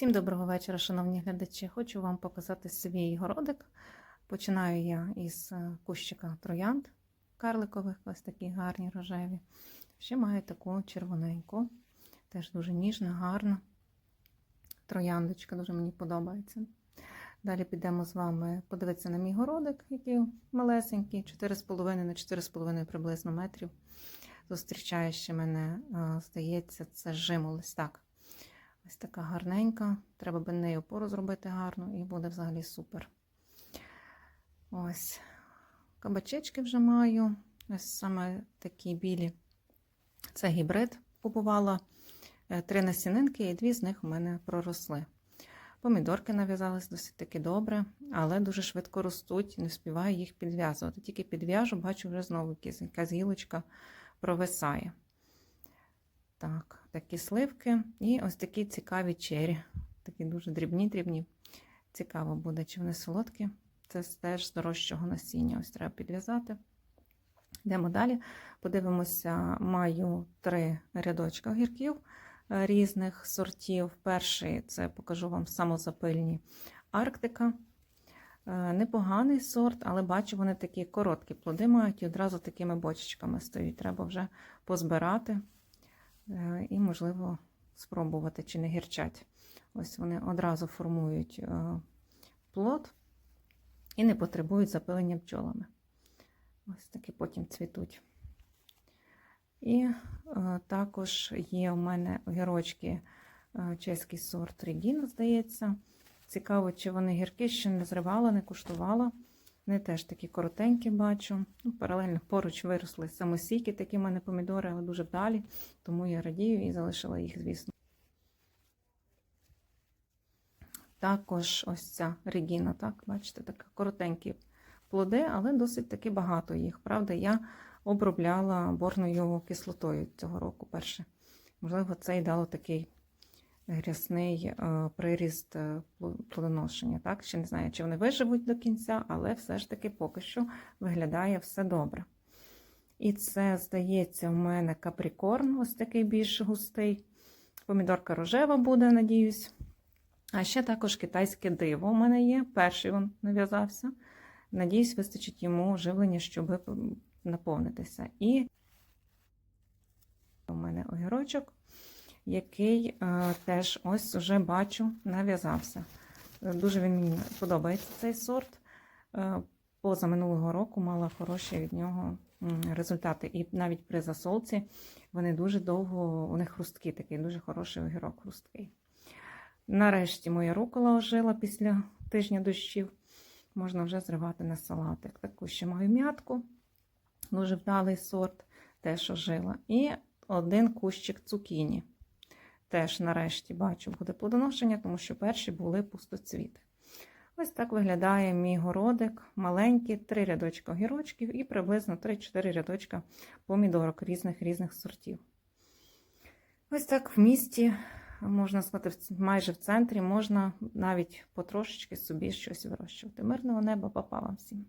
Всім доброго вечора, шановні глядачі. Хочу вам показати свій городик. Починаю я із е, кущика троянд карликових, ось такі гарні рожеві. Ще маю таку червоненьку, теж дуже ніжна, гарна. Трояндочка дуже мені подобається. Далі підемо з вами подивитися на мій городик, який малесенький, 4,5 на 4,5 приблизно метрів. Зустрічає ще мене, е, здається, це жимолось. Так. Ось така гарненька. Треба би нею опору зробити гарно і буде взагалі супер. Ось. Кабачечки вже маю. Ось саме такі білі. Це гібрид купувала. Е, Три насінинки, і дві з них у мене проросли. Помідорки нав'язались досить таки добре, але дуже швидко ростуть, не встигаю їх підв'язувати. Тільки підв'яжу, бачу вже знову якась гілочка провисає. Так, такі сливки і ось такі цікаві чері. Такі дуже дрібні-дрібні. Цікаво буде, чи вони солодкі. Це теж з дорожчого насіння. Ось треба підв'язати. Йдемо далі. Подивимося, маю три рядочка огірків е, різних сортів. Перший це покажу вам самозапильні Арктика. Е, Непоганий сорт, але бачу, вони такі короткі плоди мають і одразу такими бочечками стоять. Треба вже позбирати і, можливо, спробувати, чи не гірчать. Ось вони одразу формують е, плод і не потребують запилення бджолами. Ось такі потім цвітуть. І е, також є у мене огірочки е, чеський сорт Регіна, здається. Цікаво, чи вони гірки ще не зривала, не куштувала. Вони теж такі коротенькі бачу. Ну, паралельно поруч виросли самосійки, такі в мене помідори, але дуже вдалі, тому я радію і залишила їх, звісно. Також ось ця Регіна, так, бачите, така коротенькі плоди, але досить таки багато їх. Правда, я обробляла борною кислотою цього року перше. Можливо, це і дало такий грязний е, приріст е, плодоношення. Так? Ще не знаю, чи вони виживуть до кінця, але все ж таки поки що виглядає все добре. І це, здається, у мене каприкорн, ось такий більш густий. Помідорка рожева буде, надіюсь. А ще також китайське диво у мене є. Перший він нав'язався. Надіюсь, вистачить йому живлення, щоб наповнитися. І у мене огірочок, який е, теж ось вже бачу, нав'язався. Дуже він мені подобається цей сорт. Е, поза минулого року мала хороші від нього результати. І навіть при засолці вони дуже довго, у них хрустки такий, дуже хороший огірок хрусткий. Нарешті моя рукола ожила після тижня дощів. Можна вже зривати на салатик. Таку ще маю м'ятку, дуже вдалий сорт, теж ожила. І один кущик цукіні. Теж нарешті бачу, буде плодоношення, тому що перші були пустоцвіти. Ось так виглядає мій городик. Маленький, три рядочка огірочків і приблизно 3-4 рядочка помідорок різних різних сортів. Ось так в місті, можна сказати, майже в центрі можна навіть потрошечки собі щось вирощувати. Мирного неба, папа вам всім.